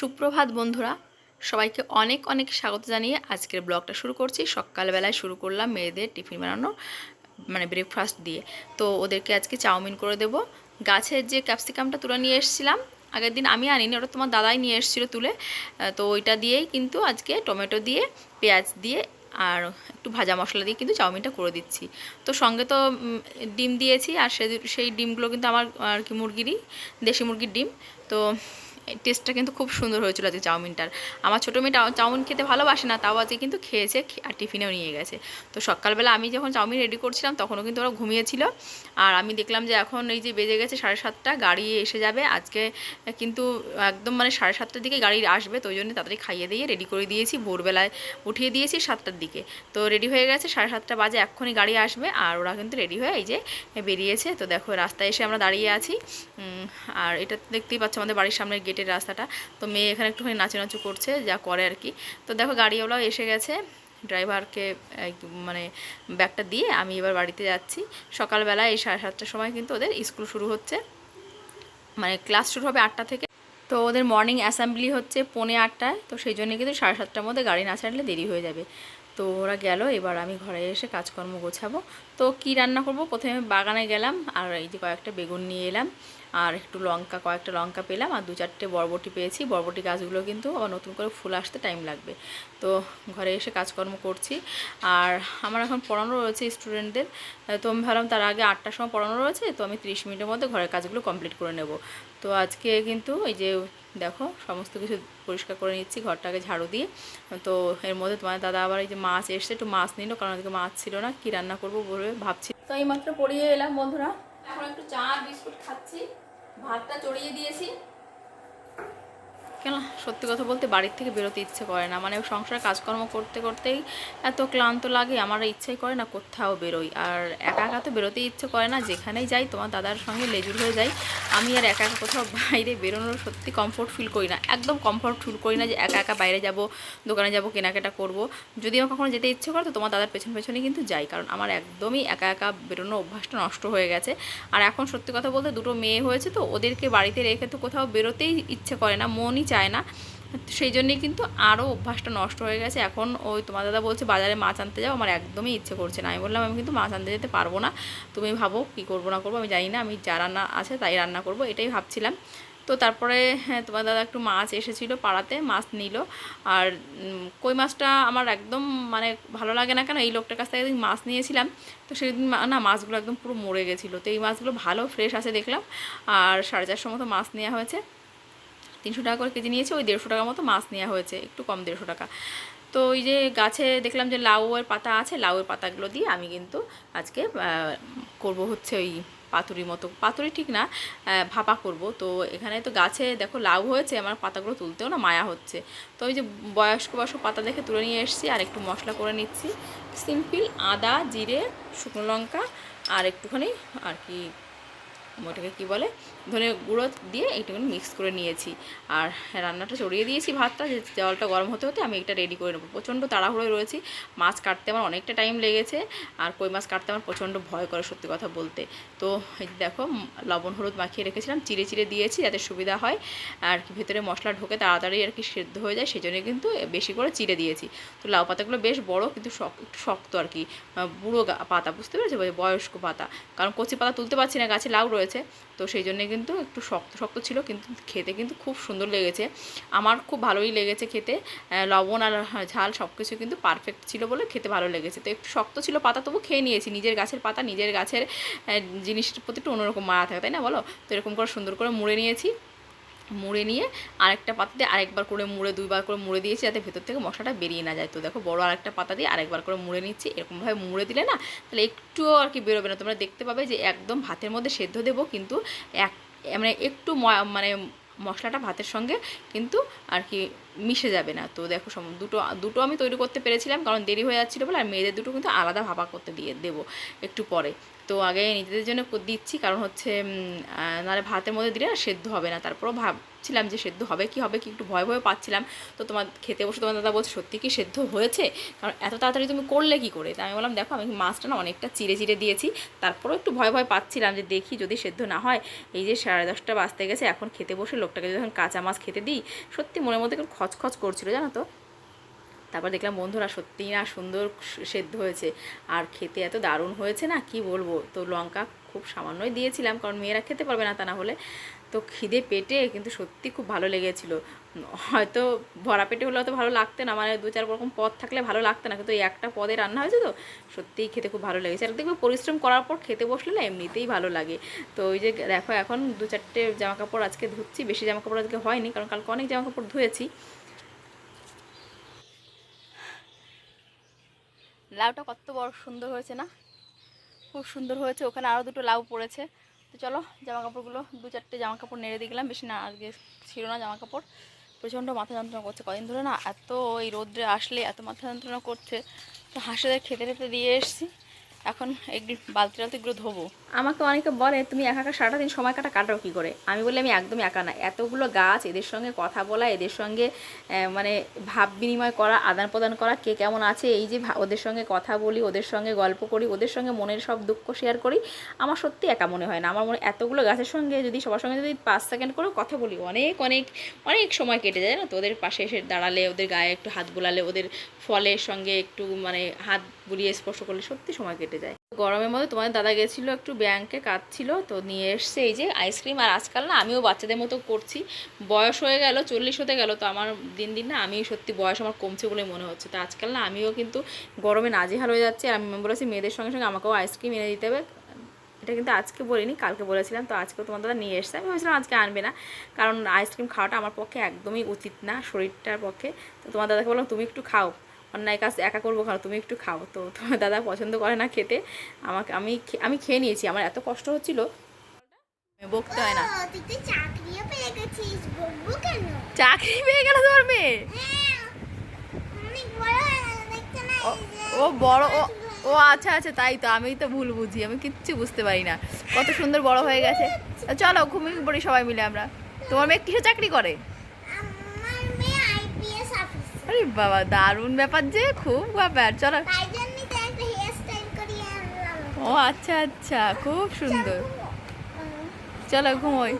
সুপ্রভাত বন্ধুরা, সবাইকে অনেক অনেক স্বাগত জানিয়ে আজকের ব্লগটা শুরু করছি। সকালবেলায় শুরু করলাম মেয়েদের টিফিন বানানো মানে ব্রেকফাস্ট দিয়ে। তো ওদেরকে আজকে চাউমিন করে দেব। গাছের যে ক্যাপসিকামটা তুলে নিয়ে এসেছিলাম, আগের দিন আমি আনিনি, ওটা তোমার দাদাই নিয়ে এসেছিল তুলে। তো ওইটা দিয়েই কিন্তু আজকে টমেটো দিয়ে, পেঁয়াজ দিয়ে আর একটু ভাজা মশলা দিয়ে কিন্তু চাউমিনটা করে দিচ্ছি। তো সঙ্গে তো ডিম দিয়েছি আর সেই ডিমগুলো কিন্তু আমার আর কি মুরগিরই, দেশি মুরগির ডিম। তো টেস্টটা কিন্তু খুব সুন্দর হয়েছিল আজকে চাউমিনটার। আমার ছোটো মেয়ে চাউমিন খেতে ভালোবাসে না, তাও আজকে কিন্তু খেয়েছে আর টিফিনেও নিয়ে গেছে। তো সকালবেলা আমি যখন চাউমিন রেডি করছিলাম, তখনও কিন্তু ওরা ঘুমিয়েছিল। আর আমি দেখলাম যে এখন এই যে বেজে গেছে সাড়ে সাতটা, গাড়ি এসে যাবে। আজকে কিন্তু একদম মানে সাড়ে সাতটার দিকে গাড়ি আসবে, তো ওই জন্য তাড়াতাড়ি খাইয়ে দিয়ে রেডি করে দিয়েছি। ভোরবেলায় উঠিয়ে দিয়েছি সাতটার দিকে। তো রেডি হয়ে গেছে, সাড়ে সাতটা বাজে এক্ষুনি গাড়ি আসবে। আর ওরা কিন্তু রেডি হয়ে এই যে বেরিয়েছে। তো দেখো রাস্তায় এসে আমরা দাঁড়িয়ে আছি। আর এটা দেখতেই পাচ্ছ আমাদের বাড়ির সামনের গেটের রাস্তাটা। তো মেয়ে এখানে একটুখানি নাচু নাচু করছে, যা করে আর কি। তো দেখো গাড়িওয়ালাও এসে গেছে, ড্রাইভারকে মানে ব্যাগটা দিয়ে আমি এবার বাড়িতে যাচ্ছি। সকালবেলা এই সাড়ে সাতটার সময় কিন্তু ওদের স্কুল শুরু হচ্ছে। মানে ক্লাস শুরু হবে আটটা থেকে। তো ওদের মর্নিং অ্যাসেম্বলি হচ্ছে পৌনে আটটায়। তো সেই জন্য কিন্তু সাড়ে সাতটার মধ্যে গাড়ি না ছাড়লে দেরি হয়ে যাবে। তো ওরা গেল, এবার আমি ঘরে এসে কাজকর্ম গোছাবো। তো কি রান্না করব? প্রথমে বাগানে গেলাম, আর এই যে কয়েকটা বেগুন নিয়ে এলাম। আর একটু লঙ্কা, কয়েকটা লঙ্কা পেলাম আর দু চারটে বরবটি পেয়েছি। বরবটি গাছগুলো কিন্তু নতুন করে ফুল আসতে টাইম লাগবে। তো ঘরে এসে কাজকর্ম করছি। আর আমার এখন পড়ানো রয়েছে স্টুডেন্টদের তো আমি ভাবলাম তার আগে আটটার সময় পড়ানো রয়েছে, তো আমি ত্রিশ মিনিটের মধ্যে ঘরের কাজগুলো কমপ্লিট করে নেব। তো আজকে কিন্তু এই যে দেখো, সমস্ত কিছু পরিষ্কার করে নিচ্ছি, ঘরটাকে ঝাড়ু দিয়ে। তো এর মধ্যে তোমার দাদা আবার এই যে মাছ এসছে, একটু মাছ নিল, কারণ আজকে মাছ ছিল না, কি রান্না করব বলে ভাবছি। তো এই মাত্র পড়িয়ে এলাম বন্ধুরা। এখন একটু চা বিস্কুট খাচ্ছি ভাতটা চড়িয়ে দিয়েছি। কেন? সত্যি কথা বলতে বাড়ির থেকে বেরোতে ইচ্ছে করে না। মানে সংসারে কাজকর্ম করতে করতেই এত ক্লান্ত লাগে, আমার ইচ্ছেই করে না কোথাও বেরোই। আর একা একা তো বেরোতেই ইচ্ছে করে না, যেখানেই যাই তোমার দাদার সঙ্গে লেজুর হয়ে যাই। আমি আর একা একা কোথাও বাইরে বেরোনোর সত্যি কমফোর্ট ফিল করি না। একদম কমফোর্ট ফিল করি না যে একা একা বাইরে যাব, দোকানে যাব, কেনাকাটা করব। যদি আমার কখনো যেতে ইচ্ছে করে তো তোমার দাদার পেছন পেছনে কিন্তু যাই। কারণ আমার একদমই একা একা বেরোনোর অভ্যাসটা নষ্ট হয়ে গেছে। আর এখন সত্যি কথা বলতে দুটো মেয়ে হয়েছে তো, ওদেরকে বাড়িতে রেখে তো কোথাও বেরোতেই ইচ্ছে করে না। মনই চায় না। সেই জন্যই কিন্তু আরও অভ্যাসটা নষ্ট হয়ে গেছে। এখন ওই তোমার দাদা বলছে, বাজারে মাছ আনতে যাও, আমার একদমই ইচ্ছে করছে না। আমি বললাম, আমি কিন্তু মাছ আনতে যেতে পারব না। তুমি ভাবো কী করব, না করব, আমি জানি না। আমি যা রান্না আছে তাই রান্না করব। এটাই ভাবছিলাম। তো তারপরে হ্যাঁ তোমার দাদা একটু মাছ এসেছিল পাড়াতে, মাছ নিল। আর কই মাছটা আমার একদম মানে ভালো লাগে না কেন, এই লোকটার কাছ থেকে মাছ নিয়েছিলাম। তো সেদিন না, মাছগুলো একদম পুরো মরে গেছিল। তো এই মাছগুলো ভালো, ফ্রেশ আছে দেখলাম। আর সাড়ে চারশো মতো মাছ নেওয়া হয়েছে। তিনশো টাকা করে কেজি নিয়েছে, ওই দেড়শো টাকার মতো মাছ নেওয়া হয়েছে, একটু কম দেড়শো টাকা। তো ওই যে গাছে দেখলাম যে লাউয়ের পাতা আছে, লাউয়ের পাতাগুলো দিয়ে আমি কিন্তু আজকে করব হচ্ছে ওই পাতুরি মতো। পাতুরি ঠিক না ভাপা করব। তো এখানে তো গাছে দেখো লাউ হয়েছে, আমার পাতাগুলো তুলতেও না মায়া হচ্ছে। তো ওই যে বয়স্ক বয়স্ক পাতা দেখে তুলে নিয়ে এসেছি, আর একটু মশলা করে নিচ্ছি। সিম্পল আদা, জিরে, শুকনো লঙ্কা, আর একটুখানি আর কি ওটাকে কী বলে? ধনে গুঁড়ো দিয়ে একটুখানি মিক্স করে নিয়েছি। আর রান্নাটা চড়িয়ে দিয়েছি ভাতটা, যে জলটা গরম হতে হতে আমি এটা রেডি করে নেব। প্রচণ্ড তাড়াহুড়োয় রয়েছি। মাছ কাটতে আমার অনেকটা টাইম লেগেছে। আর কই মাছ কাটতে আমার প্রচণ্ড ভয় করে সত্যি কথা বলতে। তো দেখো লবণ, হলুদ মাখিয়ে রেখেছিলাম, চিড়ে চিড়ে দিয়েছি যাতে সুবিধা হয়। আর কি ভেতরে মশলা ঢোকে তাড়াতাড়ি আর কি সেদ্ধ হয়ে যায় সেই জন্য কিন্তু বেশি করে চিড়ে দিয়েছি। তো লাউ পাতাগুলো বেশ বড়, কিন্তু একটু শক্ত আর কি। বুড়ো পাতা, বুঝতে পেরেছ? বয়স্ক পাতা। কারণ কচি পাতা তুলতে পারছি না, গাছে লাউ রয়েছে। তো সেই জন্যে কিন্তু একটু শক্ত শক্ত ছিল কিন্তু খেতে কিন্তু খুব সুন্দর লেগেছে। আমার খুব ভালোই লেগেছে খেতে। লবণ আর ঝাল সব কিছু কিন্তু পারফেক্ট ছিল বলে খেতে ভালো লেগেছে। তো একটু শক্ত ছিল পাতা, তবু খেয়ে নিয়েছি। নিজের গাছের পাতা, নিজের গাছের জিনিসটার প্রতি একটু অন্যরকম মারা থাকে, তাই না বলো? তো এরকম করে সুন্দর করে মুড়ে নিয়েছি। মুড়ে নিয়ে আরেকটা পাতা দিয়ে আরেকবার করে মুড়ে, দুইবার করে মুড়ে দিয়েছি যাতে ভেতর থেকে মশলাটা বেরিয়ে না যায়। তো দেখো, বড় আরেকটা পাতা দিয়ে আরেকবার করে মুড়ে নিচ্ছি। এরকমভাবে মুড়ে দিলে না, তাহলে একটুও আর কি বেরোবে না। তোমরা দেখতে পাবে যে একদম ভাতের মধ্যে সেদ্ধ দেবো, কিন্তু এক মানে একটু মানে মশলাটা ভাতের সঙ্গে কিন্তু আর কি মিশে যাবে না। তো দেখো সম- দুটো দুটো আমি তৈরি করতে পেরেছিলাম, কারণ দেরি হয়ে যাচ্ছিল বলে, আর মেয়েদের দুটো কিন্তু আলাদা ভাপা করতে দিয়ে দেবো একটু পরে। তো আগে নিজেদের জন্য দিচ্ছি, কারণ হচ্ছে নাহলে ভাতের মধ্যে দিলে না সেদ্ধ হবে না। তারপরও ভাবছিলাম যে সেদ্ধ হবে কি হবে, কি একটু ভয় ভয় পাচ্ছিলাম। তো তোমার, খেতে বসে তোমার দাদা বলছে, সত্যি কি সেদ্ধ হয়েছে? কারণ এত তাড়াতাড়ি তুমি করলে কি করে? তা আমি বললাম, দেখো, আমি মাছটা না অনেকটা চিড়ে চিড়ে দিয়েছি। তারপরেও একটু ভয় ভয় পাচ্ছিলাম যে দেখি যদি সেদ্ধ না হয়। এই যে সাড়ে দশটা বাজতে গেছে, এখন খেতে বসে লোকটাকে যখন কাঁচা মাছ খেতে দিই, সত্যি মনের মধ্যে খচখচ করছিল, জানো তো? তারপর দেখলাম বন্ধুরা সত্যিই না সুন্দর সেদ্ধ হয়েছে। আর খেতে এত দারুণ হয়েছে না, কি বলব? তো লঙ্কা খুব সামান্যই দিয়েছিলাম, কারণ মেয়েরা খেতে পারবে না তা না হলে। তো খিদে পেটে কিন্তু সত্যি খুব ভালো লেগেছিলো। হয়তো ভরা পেটে হলে হয়তো ভালো লাগতে না মানে দু চার রকম পদ থাকলে ভালো লাগতে না, কিন্তু একটা পদে রান্না হয়েছে তো, সত্যিই খেতে খুব ভালো লেগেছে। আর দেখবে পরিশ্রম করার পর খেতে বসলে না এমনিতেই ভালো লাগে। তো ওই যে দেখো এখন দু চারটে জামা কাপড় আজকে ধুচ্ছি, বেশি জামা কাপড় আজকে হয়নি, কারণ কালকে অনেক জামা কাপড় ধুয়েছি। লাউটা কত বড় সুন্দর হয়েছে না? খুব সুন্দর হয়েছে, ওখানে আরও দুটো লাউ পড়েছে। তো চলো জামা কাপড়গুলো দু চারটে জামা কাপড় নেড়ে দিলাম বেশি না আজকে ছিল না জামা কাপড় প্রচণ্ড মাথা যন্ত্রণা করছে। কদিন ধরে না এত এই রোদ্রে আসলে এত মাথা যন্ত্রণা করছে। তো হাঁসেদের খেতে খেতে দিয়ে এসছি। এখন এগুলো বালতি টালতিগুলো ধোবো। আমাকে অনেকে বলে, তুমি একা একা সারাটা দিন সময় কাটা, কাটাও কী করে? আমি বলি আমি একদম একা না। এতগুলো গাছ, এদের সঙ্গে কথা বলা, এদের সঙ্গে মানে ভাব বিনিময় করা, আদান প্রদান করা, কে কেমন আছে, এই যে ওদের সঙ্গে কথা বলি, ওদের সঙ্গে গল্প করি, ওদের সঙ্গে মনের সব দুঃখ শেয়ার করি, আমার সত্যি একা মনে হয় না। আমার মনে, এতগুলো গাছের সঙ্গে যদি, সবার সঙ্গে যদি পাঁচ সেকেন্ড করেও কথা বলি, অনেক অনেক অনেক সময় কেটে যায় না তো? ওদের পাশে এসে দাঁড়ালে, ওদের গায়ে একটু হাত বোলালে, ওদের ফলের সঙ্গে একটু মানে হাত বুলিয়ে স্পর্শ করলে সত্যি সময় কেটে গরমের মধ্যে তোমাদের দাদা গেছিল একটু ব্যাংকে কাজ ছিল তো নিয়ে এসছে এই যে আইসক্রিম আর আজকাল না আমিও বাচ্চাদের মতো করছি। বয়স হয়ে গেল, চল্লিশ হতে গেল, তো আমার দিন দিন না আমি সত্যি বয়স আমার কমছে বলে মনে হচ্ছে। তো আজকাল না আমিও কিন্তু গরমে নাজেহাল হয়ে যাচ্ছে আমি বলেছি, মেয়েদের সঙ্গে সঙ্গে আমাকেও আইসক্রিম এনে দিতে হবে। এটা কিন্তু আজকে বলিনি, কালকে বলেছিলাম, তো আজকেও তোমার দাদা নিয়ে এসছে। আমি ভেবেছিলাম আজকে আনবে না, কারণ আইসক্রিম খাওয়াটা আমার পক্ষে একদমই উচিত না শরীরটার পক্ষে। তো তোমার দাদাকে বললাম, তুমি একটু খাও। অন্যায় কাজ একা করব খাও তুমি একটু খাও। তো তোমার দাদা পছন্দ করে না খেতে। আমাকে আমি খে- আমি খেয়ে নিয়েছি। আমার এত কষ্ট হচ্ছিল। বকতে হয় না। চাকরি পেয়ে গেল তোমার মেয়ে? হ্যাঁ, ও বড় ও ও আচ্ছা আচ্ছা তাই তো। আমি তো ভুল বুঝি। আমি কিচ্ছু বুঝতে পারি না। কত সুন্দর বড় হয়ে গেছে। চলো ঘুমিয়ে পড়ি সবাই মিলে আমরা। তোমার মেয়ে কিসে চাকরি করে আমার মেয়ে আইপিএস অফিসার আরে বাবা দারুণ ব্যাপার যে খুব ব্যাপার। চলো। ও আচ্ছা আচ্ছা খুব সুন্দর। চলো ঘুমোই।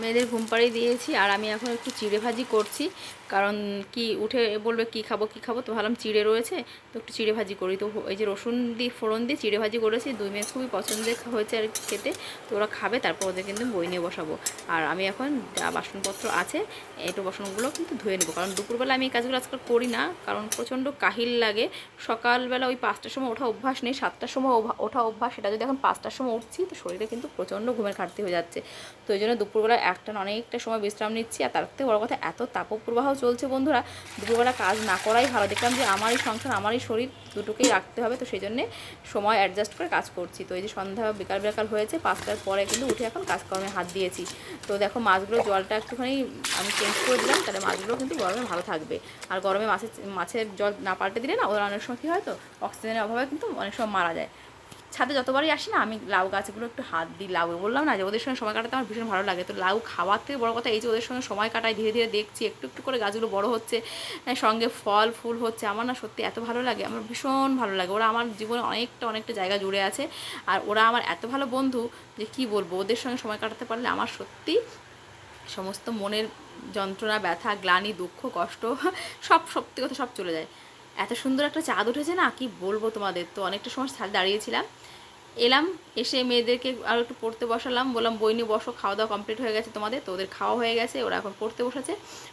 মেয়েদের ঘুম পাড়িয়ে দিয়েছি, আর আমি এখন একটু চিড়ে ভাজি করছি। কারণ কি উঠে বলবে, কি খাব কি খাব? তো ভাবলাম চিড়ে রয়েছে, তো একটু চিড়ে ভাজি করি। তো এই যে রসুন দিয়ে, ফোড়ন দিয়ে চিড়ে ভাজি করেছি, দুই মেয়ে খুবই পছন্দের হয়েছে আর খেতে। তো ওরা খাবে, তারপর ওদের কিন্তু বই নিয়ে বসাবো। আর আমি এখন যা বাসনপত্র আছে একটু বাসনগুলো কিন্তু ধুয়ে নেব। কারণ দুপুরবেলা আমি এই কাজগুলো আজকাল করি না, কারণ প্রচণ্ড কাহিল লাগে। সকালবেলা ওই পাঁচটার সময় ওঠা অভ্যাস নেই, সাতটার সময় ওঠা অভ্যাস। সেটা যদি এখন পাঁচটার সময় উঠছি, তো শরীরে কিন্তু প্রচণ্ড ঘুমের ঘাটতি হয়ে যাচ্ছে। তো ওই জন্য দুপুরবেলা একটা অনেকটা সময় বিশ্রাম নিচ্ছি, আর তার থেকে বড় কথা এত তাপপ্রবাহ চলছে বন্ধুরা, দুপুরবেলা কাজ না করাই ভালো। দেখলাম যে আমারই সংসার, আমারই শরীর দুটোকেই রাখতে হবে, তো সেই জন্যে সময় অ্যাডজাস্ট করে কাজ করছি। তো এই যে সন্ধ্যা বিকাল বিকাল হয়েছে, পাঁচটার পরে কিন্তু উঠে এখন কাজকর্মে হাত দিয়েছি। তো দেখো মাছগুলো জলটা একটুখানি আমি চেঞ্জ করে দিলাম, তাহলে মাছগুলো কিন্তু গরমে ভালো থাকবে। আর গরমে মাছের মাছের জল না পাল্টে দিলে না ওরা অনেক সময় কী হয় তো অক্সিজেনের অভাবে কিন্তু অনেক সময় মারা যায়। ছাদে যতবারই আসি না, আমি লাউ গাছগুলো একটু হাত দিই, লাউ বললাম না যে ওদের সঙ্গে সময় কাটাতে আমার ভীষণ ভালো লাগে। তো লাউ খাওয়ার থেকে বড় কথা এই যে ওদের সঙ্গে সময় কাটাই, ধীরে ধীরে দেখছি একটু একটু করে গাছগুলো বড় হচ্ছে সঙ্গে ফল, ফুল হচ্ছে, আমার না সত্যি এত ভালো লাগে, আমার ভীষণ ভালো লাগে। ওরা আমার জীবনে অনেকটা অনেকটা জায়গা জুড়ে আছে, আর ওরা আমার এত ভালো বন্ধু যে কি বলব, ওদের সঙ্গে সময় কাটাতে পারলে আমার সত্যি সমস্ত মনের যন্ত্রণা, ব্যথা, গ্লানি, দুঃখ, কষ্ট, সব সত্যি কথা সব চলে যায়। এত সুন্দর একটা চাঁদ উঠেছে না? কি বলব তোমাদের? তো অনেকটা সময় দাঁড়িয়েছিলাম। এলাম, এসে মেয়েদেরকে আরও একটু পড়তে বসালাম, বললাম, বই নিয়ে বসো খাওয়া দাওয়া কমপ্লিট হয়ে গেছে তোমাদের, তো ওদের খাওয়া হয়ে গেছে, ওরা এখন পড়তে বসেছে,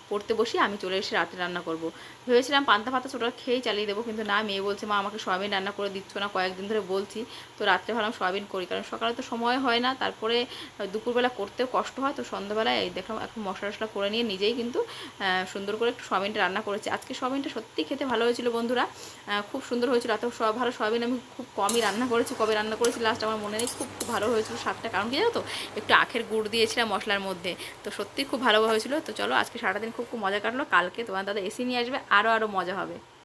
পড়তে বসিয়ে আমি চলে এসে রাতে রান্না করব। ভেবেছিলাম পান্তা ফাতা ছোটো খেয়েই চালিয়ে দেবো, কিন্তু না, মেয়ে বলছে, মা, আমাকে সয়াবিন রান্না করে দিচ্ছ না, কয়েকদিন ধরে বলছি, তো রাত্রে ভাবলাম সয়াবিন করি, কারণ সকালে তো সময় হয় না, তারপরে দুপুরবেলা করতেও কষ্ট হয়, তো সন্ধ্যাবেলায় দেখলাম, এখন মশলা টশলা করে নিয়ে নিজেই কিন্তু সুন্দর করে একটু সয়াবিনটা রান্না করেছি। আজকে সয়াবিনটা সত্যি খেতে ভালো হয়েছিল বন্ধুরা খুব সুন্দর হয়েছিল, এত ভালো সয়াবিন আমি খুব কমই রান্না করেছি, কবে রান্না করেছি লাস্ট আমার মনে নেই, খুব খুব ভালো হয়েছিল স্বাদটা। কারণ কি জানো তো, একটু আখের গুড় দিয়েছিলাম মশলার মধ্যে। তো সত্যি খুব ভালো হয়েছিল। তো চলো, আজকে সারাদিন খুব খুব মজা কাটলো। কালকে তোমার দাদা এসি নিয়ে আসবে আরও আরও মজা হবে।